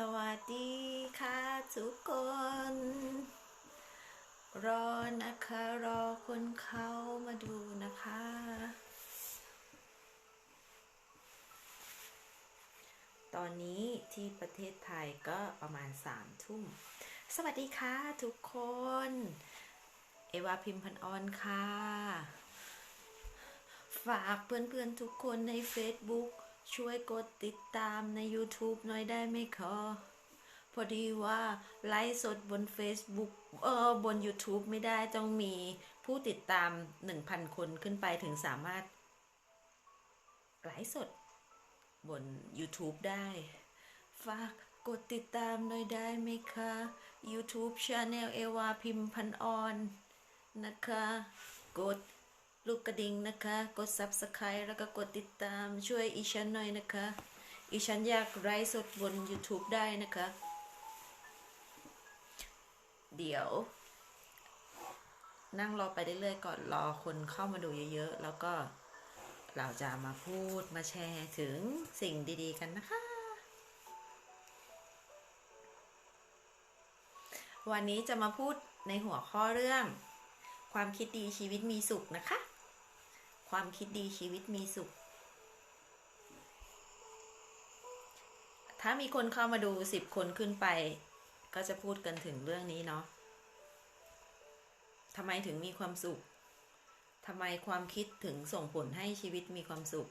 สวัสดีค่ะทุกคน รอนะคะรอคนเข้ามาดูนะคะ ตอนนี้ที่ประเทศไทยก็ประมาณสามทุ่ม สวัสดีค่ะทุกคน เอวาพิมพันออนค่ะ ฝากเพื่อนๆทุกคนใน Facebook ช่วยกดติดตามใน YouTube หน่อยได้ไหมคะ พอดีว่า ไลฟ์สดบน Facebook เออบน YouTube ไม่ได้ต้องมีผู้ติดตาม 1,000 คนขึ้นไปถึงสามารถ ไลฟ์สดบน YouTube ได้ ฝากกดติดตามหน่อยได้ไหมคะ YouTube Channel เอวาพิมพันออนนะคะ กด ลูกกระดิ่งนะคะ กด subscribe แล้วก็กดติดตามช่วยอีฉันหน่อยนะคะ อีฉันอยากไลฟ์สดบน YouTube ได้นะคะ เดี๋ยว นั่งรอไปเรื่อยๆก่อนรอคนเข้ามาดูเยอะๆ แล้วก็เราจะมาพูดมาแชร์ถึงสิ่งดีๆกันนะคะ วันนี้จะมาพูดในหัวข้อเรื่อง ความคิดดีชีวิตมีสุขนะคะ ความคิดดีชีวิตมีสุข ถ้ามีคนเข้ามาดูสิบคนขึ้นไป ก็จะพูดกันถึงเรื่องนี้เนาะทำไมถึงมีความสุขทำไมความคิดถึงส่งผลให้ชีวิตมีความสุข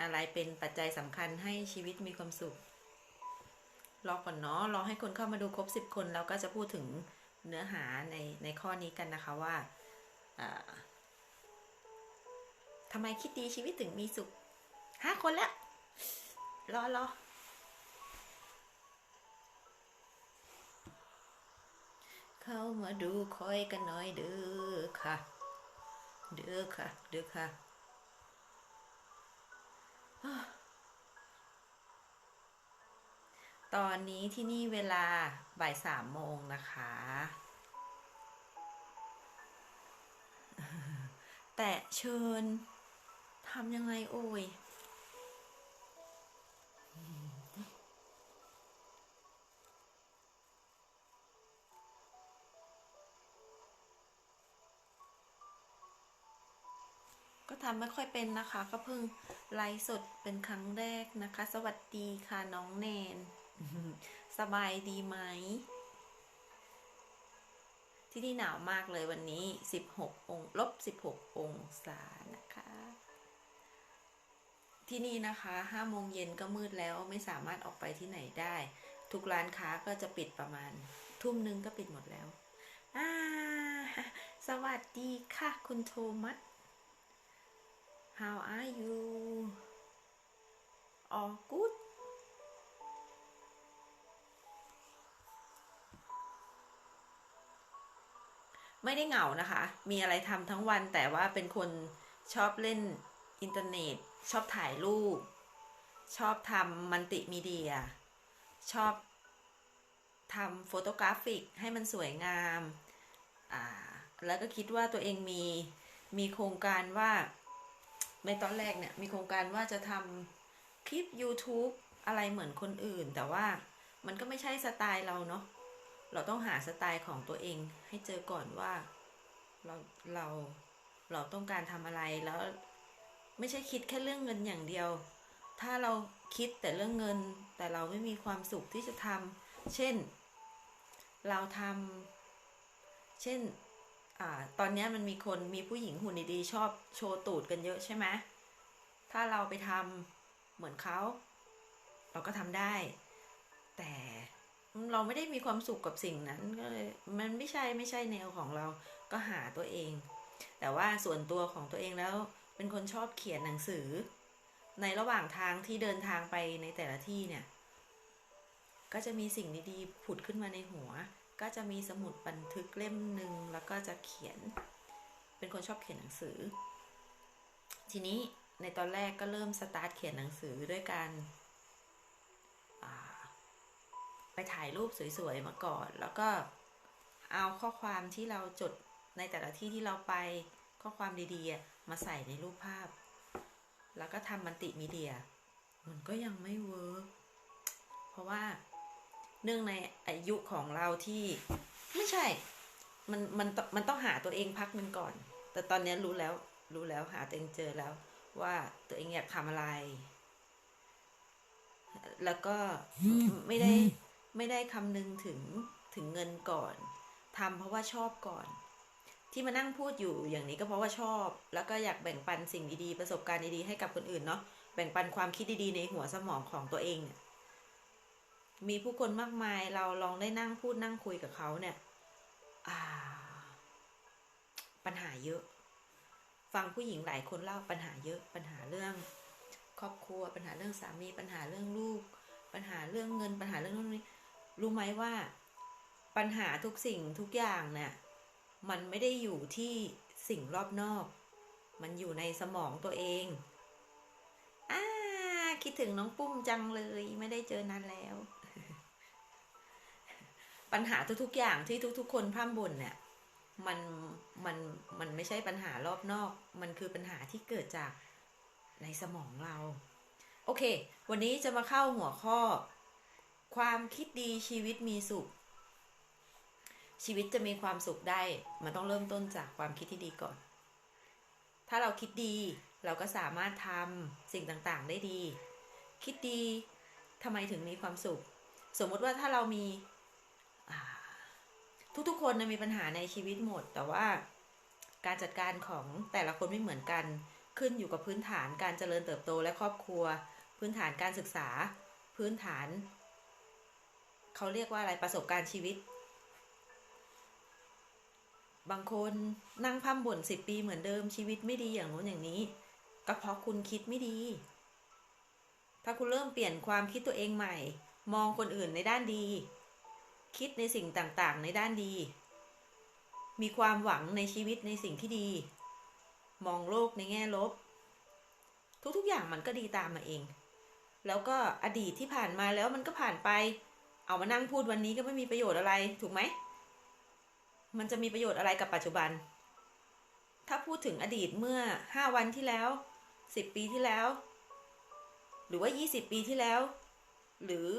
อะไรเป็นปัจจัยสำคัญให้ชีวิตมีความสุข รอก่อนเนาะ รอให้คนเข้ามาดูครบสิบคนแล้วก็จะพูดถึงเนื้อหาในในข้อนี้กันนะคะว่าอ่าำไมคิดดีชีวิตถึงมีสุขห้าคนแล้ว รอรอเข้ามาดูคอยกันหน่อยเด้อค่ะ เด้อค่ะ เด้อค่ะตอนนี้ที่นี่เวลาบ่ายสามโมงนะคะ แต่เชิญำยังไงโอ้ย ก็ทำไม่ค่อยเป็นนะคะ ก็เพิ่งไลฟ์สดเป็นครั้งแรกนะคะ สวัสดีค่ะน้องแนน สบายดีไหม ที่นี่หนาวมากเลยวันนี้ 16 องลบ 16 องศานะคะ ที่นี่นะคะ5โมงเย็นก็มืดแล้วไม่สามารถออกไปที่ไหนได้ ทุกร้านค้าก็จะปิดประมาณ ทุ่มหนึงก็ปิดหมดแล้วอ่าสวัสดีค่ะ คุณโทมัส How are you All good ไม่ได้เหงานะคะ มีอะไรทำทั้งวันแต่ว่าเป็นคนชอบเล่นอินเทอร์เน็ต ชอบถ่ายรูป ชอบทำมัลติมีเดีย ชอบทำโฟโตกราฟิกให้มันสวยงามอ่าแล้วก็คิดว่าตัวเองมีมีโครงการว่าในตอนแรกเนี่ยมีโครงการว่าจะทำคลิป YouTube อะไรเหมือนคนอื่น แต่ว่ามันก็ไม่ใช่สไตล์เราเนาะเราต้องหาสไตล์ของตัวเองให้เจอก่อนว่าเราเราเราต้องการทำอะไรแล้ว ไม่ใช่คิดแค่เรื่องเงินอย่างเดียว ถ้าเราคิดแต่เรื่องเงิน แต่เราไม่มีความสุขที่จะทำเช่น เราทำเช่นอตอนนี้มันมีคนมีผู้หญิงหุ่นดีๆชอบโชว์ตูดกันเยอะใช่ไหมถ้าเราไปทำเหมือนเขา เราก็ทำได้ แต่เราไม่ได้มีความสุขกับสิ่งนั้นก็เลยมันไม่ใช่ไม่ใช่แนวของเราก็หาตัวเอง แต่ว่าส่วนตัวของตัวเองแล้ว เป็นคนชอบเขียนหนังสือ ในระหว่างทางที่เดินทางไปในแต่ละที่เนี่ย ก็จะมีสิ่งดีๆผุดขึ้นมาในหัว ก็จะมีสมุดบันทึกเล่มหนึ่งแล้วก็จะเขียน เป็นคนชอบเขียนหนังสือ ทีนี้ในตอนแรกก็เริ่มสตาร์ทเขียนหนังสือด้วยการไปถ่ายรูปสวยๆมาก่อน แล้วก็เอาข้อความที่เราจดในแต่ละที่ที่เราไปข้อความดีๆ มาใส่ในรูปภาพ แล้วก็ทำมันติมีเดีย มันก็ยังไม่เวิร์กเพราะว่าเนื่องในอายุของเราที่ไม่ใช่ มันมันมันต้องหาตัวเองพักหนึ่งก่อน แต่ตอนนี้รู้แล้วรู้แล้วหาตัวเองเจอแล้ว ว่าตัวเองอยากทำอะไร แล้วก็ไม่ได้ไม่ได้คำนึงถึงถึงเงินก่อนทำเพราะว่าชอบก่อน ที่มานั่งพูดอยู่อย่างนี้ก็เพราะว่าชอบ แล้วก็อยากแบ่งปันสิ่งดีๆประสบการณ์ดีๆให้กับคนอื่นเนาะแบ่งปันความคิดดีๆในหัวสมองของตัวเองเนี่ยมีผู้คนมากมายเราลองได้นั่งพูดนั่งคุยกับเขาเนี่ยปัญหาเยอะ ฟังผู้หญิงหลายคนเล่าปัญหาเยอะปัญหาเรื่อง ครอบครัว ปัญหาเรื่องสามีปัญหาเรื่องลูก ปัญหาเรื่องเงินปัญหาเรื่องนู้นนี้รู้ไหมว่า ปัญหาทุกสิ่งทุกอย่างเนี่ย มันไม่ได้อยู่ที่สิ่งรอบนอก มันอยู่ในสมองตัวเองอ่าคิดถึงน้องปุ้มจังเลยไม่ได้เจอนานแล้ว ปัญหาทุกๆอย่างที่ทุก ๆ คนพร่ำบ่นเนี่ยมันมันมันไม่ใช่ปัญหารอบนอก มันคือปัญหาที่เกิดจากในสมองเรา โอเค วันนี้จะมาเข้าหัวข้อ ความคิดดีชีวิตมีสุข ชีวิตจะมีความสุขได้ มันต้องเริ่มต้นจากความคิดที่ดีก่อน ถ้าเราคิดดีเราก็สามารถทำสิ่งต่างๆ ได้ดี คิดดีทำไมถึงมีความสุข สมมติว่าถ้าเรามีทุกๆคนนะมีปัญหาในชีวิตหมด แต่ว่าการจัดการของแต่ละคนไม่เหมือนกัน ขึ้นอยู่กับพื้นฐานการเจริญเติบโตและครอบครัว พื้นฐานการศึกษา พื้นฐาน เขาเรียกว่าอะไรประสบการณ์ชีวิต บางคนนั่งพร่ำบ่นสิบปีเหมือนเดิมชีวิตไม่ดีอย่างโน้นอย่างนี้ ก็เพราะคุณคิดไม่ดี ถ้าคุณเริ่มเปลี่ยนความคิดตัวเองใหม่ มองคนอื่นในด้านดี คิดในสิ่งต่างๆ ในด้านดี มีความหวังในชีวิตในสิ่งที่ดี มองโลกในแง่ลบ ทุกๆอย่างมันก็ดีตามมาเอง แล้วก็อดีตที่ผ่านมาแล้วมันก็ผ่านไป เอามานั่งพูดวันนี้ก็ไม่มีประโยชน์อะไรถูกไหม มันจะมีประโยชน์อะไรกับปัจจุบัน ถ้าพูดถึงอดีตเมื่อ 5 วันที่แล้ว 10 ปีที่แล้ว หรือว่า 20 ปีที่แล้ว หรือ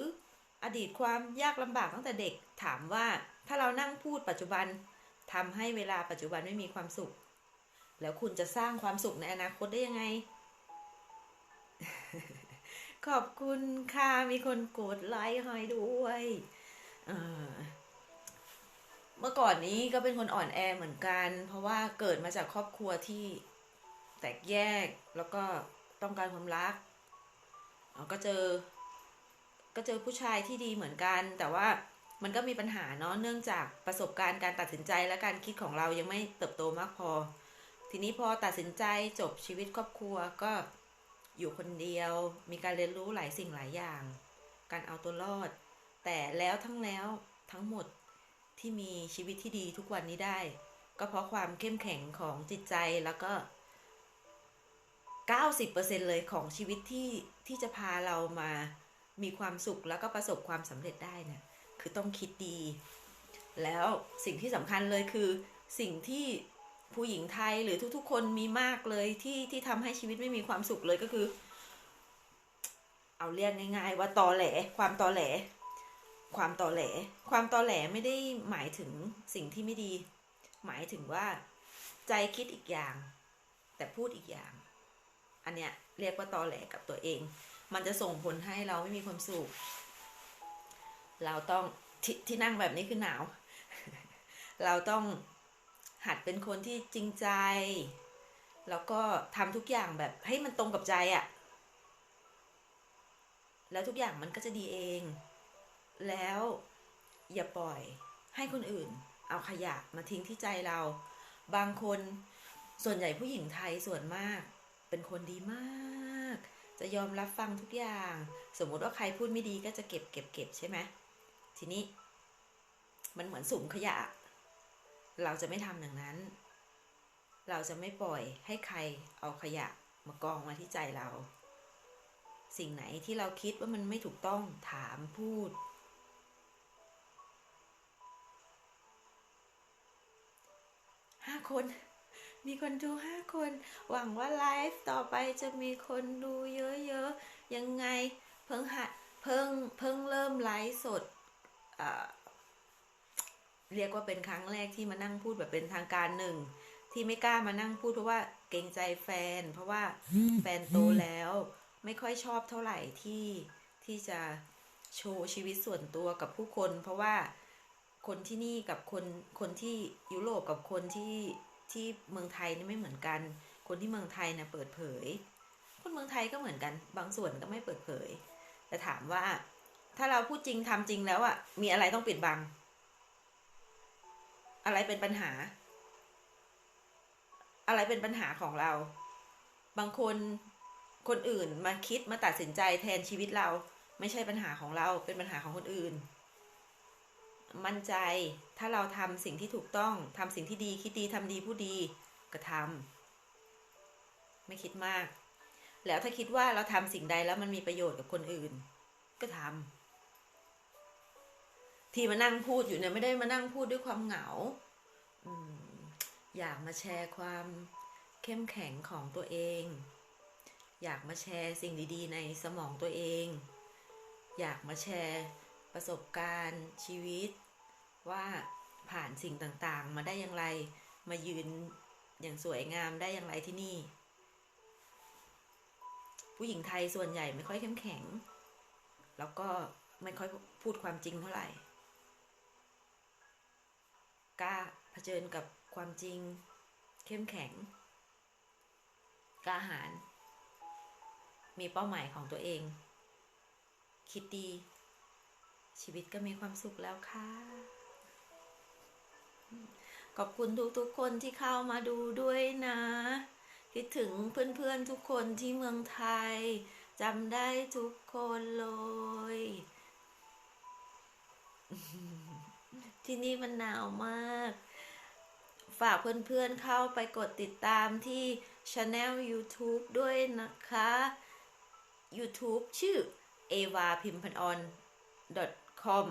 อดีตความยากลำบากตั้งแต่เด็กถามว่าถ้าเรานั่งพูดปัจจุบันทำให้เวลาปัจจุบันไม่มีความสุข แล้วคุณจะสร้างความสุขในอนาคตได้ยังไง ขอบคุณค่ะ มีคนกดไลค์ให้ด้วย เออ เมื่อก่อนนี้ก็เป็นคนอ่อนแอเหมือนกัน เพราะว่าเกิดมาจากครอบครัวที่แตกแยกแล้วก็ต้องการความรักก็เจอ ก็เจอผู้ชายที่ดีเหมือนกัน แต่ว่ามันก็มีปัญหาเนาะเนื่องจากประสบการณ์การตัดสินใจและการคิดของเรายังไม่เติบโตมากพอ ทีนี้พอตัดสินใจจบชีวิตครอบครัวก็อยู่คนเดียว มีการเรียนรู้หลายสิ่งหลายอย่าง การเอาตัวรอด แต่แล้วทั้งแล้วทั้งหมด ที่มีชีวิตที่ดีทุกวันนี้ได้ ก็เพราะความเข้มแข็งของจิตใจแล้วก็ 90%เลยของชีวิตที่ที่จะพาเรามามีความสุขแล้วก็ประสบความสำเร็จได้นี่ยคือต้องคิดดี แล้วสิ่งที่สำคัญเลยคือสิ่งที่ผู้หญิงไทยหรือทุกๆ คนมีมากเลยที่ที่ทำให้ชีวิตไม่มีความสุขเลยก็คือ เอาเรียกง่าย ๆ ว่าตอแหลความตอแหล ความตอแหล ความตอแหลไม่ได้หมายถึงสิ่งที่ไม่ดี หมายถึงว่า ใจคิดอีกอย่าง แต่พูดอีกอย่าง อันเนี้ยเรียกว่าตอแหลกับตัวเอง มันจะส่งผลให้เราไม่มีความสุข เราต้องทที่นั่งแบบนี้คือหนาว เราต้องหัดเป็นคนที่จริงใจ แล้วก็ทำทุกอย่างแบบให้มันตรงกับใจอะ่ะ แล้วทุกอย่างมันก็จะดีเอง แล้วอย่าปล่อยให้คนอื่น เอาขยะมาทิ้งที่ใจเรา บางคนส่วนใหญ่ผู้หญิงไทยส่วนมาก เป็นคนดีมาก จะยอมรับฟังทุกอย่าง สมมติว่าใครพูดไม่ดีก็จะเก็บเก็บเก็บใช่ไหมทีนี้ มันเหมือนสุ่มขยะ เราจะไม่ทำอย่างนั้น เราจะไม่ปล่อยให้ใครเอาขยะมากองมาที่ใจเรา สิ่งไหนที่เราคิดว่ามันไม่ถูกต้องถามพูด ห้าคน มีคนดูห้าคน หวังว่าไลฟ์ต่อไปจะมีคนดูเยอะๆ ยังไงเพิ่งหัดเพิ่งเพิ่งเริ่มไลฟ์สดเรียกว่าเป็นครั้งแรกที่มานั่งพูดแบบเป็นทางการหนึ่ง ที่ไม่กล้ามานั่งพูดเพราะว่าเกรงใจแฟน เพราะว่าแฟนโตแล้ว ไม่ค่อยชอบเท่าไหร่ที่ที่จะโชว์ชีวิตส่วนตัวกับผู้คน เพราะว่า คนที่นี่กับคนคนที่ยุโรปกับคนที่ที่เมืองไทยนี่ไม่เหมือนกัน คนที่เมืองไทยนะเปิดเผย คนเมืองไทยก็เหมือนกัน บางส่วนก็ไม่เปิดเผย แต่ถามว่า ถ้าเราพูดจริงทำจริงแล้วอะมีอะไรต้องปิดบัง อะไรเป็นปัญหา อะไรเป็นปัญหาของเรา บางคนคนอื่นมาคิดมาตัดสินใจแทนชีวิตเรา ไม่ใช่ปัญหาของเราเป็นปัญหาของคนอื่น มั่นใจ ถ้าเราทำสิ่งที่ถูกต้องทำสิ่งที่ดี คิดดีทำดีผู้ดีก็ทำไม่คิดมาก แล้วถ้าคิดว่าเราทำสิ่งใดแล้วมันมีประโยชน์กับคนอื่น ก็ทำที่มานั่งพูดอยู่เนี่ยไม่ได้มานั่งพูดด้วยความเหงาอืมอยากมาแชร์ความเข้มแข็งของตัวเอง อยากมาแชร์สิ่งดีๆ ในสมองตัวเอง อยากมาแชร์ ประสบการณ์ชีวิต ว่าผ่านสิ่งต่างๆ มาได้อย่างไรมายืนอย่างสวยงามได้อย่างไรที่นี่ ผู้หญิงไทยส่วนใหญ่ไม่ค่อยเข้มแข็ง แล้วก็ไม่ค่อยพูดความจริงเท่าไหร่กล้าเผชิญกับความจริง เข้มแข็งกล้าหาญมีเป้าหมายของตัวเอง คิดดี ชีวิตก็มีความสุขแล้วค่ะ ขอบคุณทุกๆคนที่เข้ามาดูด้วยนะ คิดถึงเพื่อนๆทุกคนที่เมืองไทยจำได้ทุกคนเลย ที่นี่มันหนาวมาก ฝากเพื่อนๆเข้าไปกดติดตามที่ช anel YouTube ด้วยนะคะ YouTube ชื่อ ava พิมพันออน com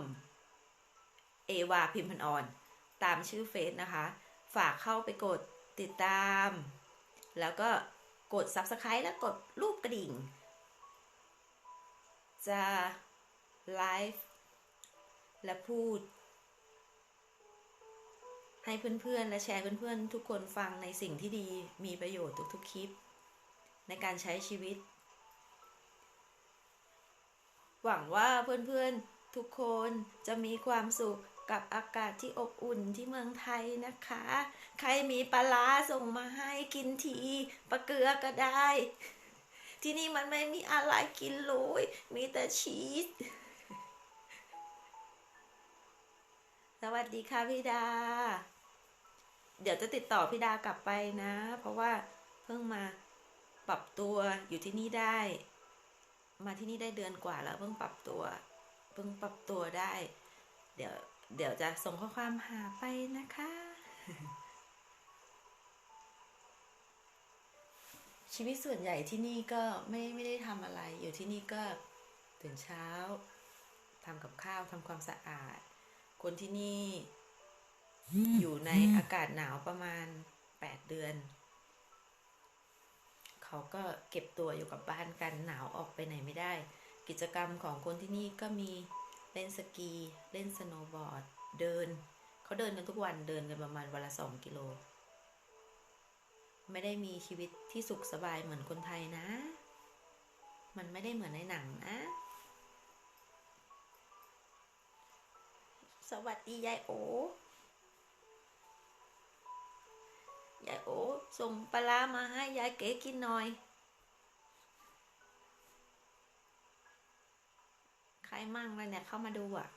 เอวาพิมพันออน ตามชื่อเฟซนะคะ ฝากเข้าไปกดติดตาม แล้วก็กด Subscribe แล้วกดรูปกระดิ่ง จะไลฟ์และพูด ให้เพื่อนๆ และแชร์เพื่อนๆ ทุกคนฟังในสิ่งที่ดีมีประโยชน์ทุกๆ คลิป ในการใช้ชีวิต หวังว่าเพื่อนๆ ทุกคนจะมีความสุขกับอากาศที่อบอุ่นที่เมืองไทยนะคะ ใครมีปลาร้าส่งมาให้กินทีปลาเกลือก็ได้ ที่นี่มันไม่มีอะไรกินเลยมีแต่ชีส สวัสดีค่ะพี่ดา เดี๋ยวจะติดต่อพี่ดากลับไปนะ เพราะว่าเพิ่งมาปรับตัวอยู่ที่นี่ได้ มาที่นี่ได้เดือนกว่าแล้วเพิ่งปรับตัว เพิ่งปรับตัวได้ เดี๋ยวเดี๋ยวจะส่งข้อความหาไปนะคะ ชีวิตส่วนใหญ่ที่นี่ก็ไม่ไม่ได้ทำอะไร อยู่ที่นี่ก็ตื่นเช้าทำกับข้าวทำความสะอาด คนที่นี่อยู่ในอากาศหนาวประมาณ 8 เดือน เขาก็เก็บตัวอยู่กับบ้านกันหนาวออกไปไหนไม่ได้ กิจกรรมของคนที่นี่ก็มีเล่นสกี เล่นสโนว์บอร์ด เดิน เขาเดินกันทุกวันเดินกันประมาณวันละสองกิโล ไม่ได้มีชีวิตที่สุขสบายเหมือนคนไทยนะ มันไม่ได้เหมือนในหนังนะ สวัสดียายโอยายโอส่งปลาร้ามาให้ยายเก๋กินหน่อย ใค รมั่งเลยเนี่ยเข้ามาดูอะ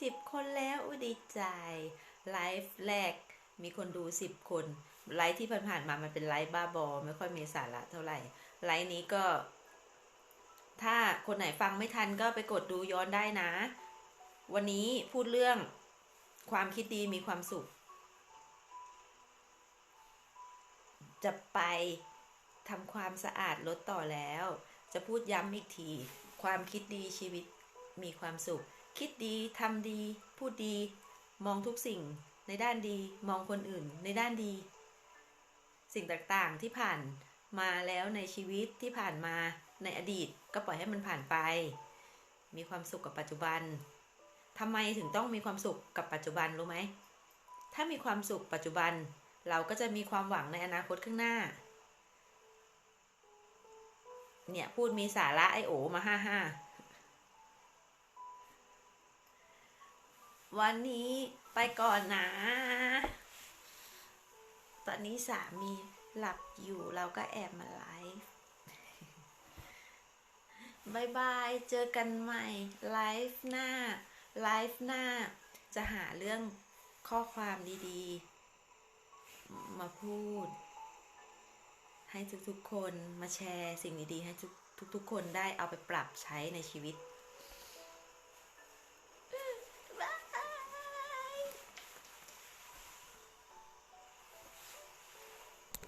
สิบคนแล้วอุดีใจไลฟ์แรกมีคนดูสิบคน ไลฟ์ที่ผ่านๆมามันเป็นไลฟ์บ้าบอ ไม่ค่อยมีสาระเท่าไหร่ ไลฟ์นี้ก็ ถ้าคนไหนฟังไม่ทันก็ไปกดดูย้อนได้นะ วันนี้พูดเรื่องความคิดดีมีความสุข จะไป ทำความสะอาดรถต่อแล้ว จะพูดย้ำอีกที ความคิดดีชีวิตมีความสุข คิดดีทำดี พูดดี มองทุกสิ่งในด้านดี มองคนอื่นในด้านดี สิ่งต่างๆที่ผ่านมาแล้วในชีวิตที่ผ่านมาในอดีตก็ปล่อยให้มันผ่านไป มีความสุขกับปัจจุบันทำไมถึงต้องมีความสุขกับปัจจุบันรู้ไหม ถ้ามีความสุขปัจจุบัน เราก็จะมีความหวังในอนาคตข้างหน้า เนี่ย พูดมีสาระไอโอมาห้าห้าวันนี้ไปก่อนนะ ตอนนี้สามีหลับอยู่เราก็แอบมาไลฟ์บายบาย เจอกันใหม่ ไลฟ์หน้า ไลฟ์หน้า จะหาเรื่องข้อความดีๆ มาพูด ให้ทุกๆคนมาแชร์สิ่งดีๆให้ทุกๆคนได้เอาไปปรับใช้ในชีวิต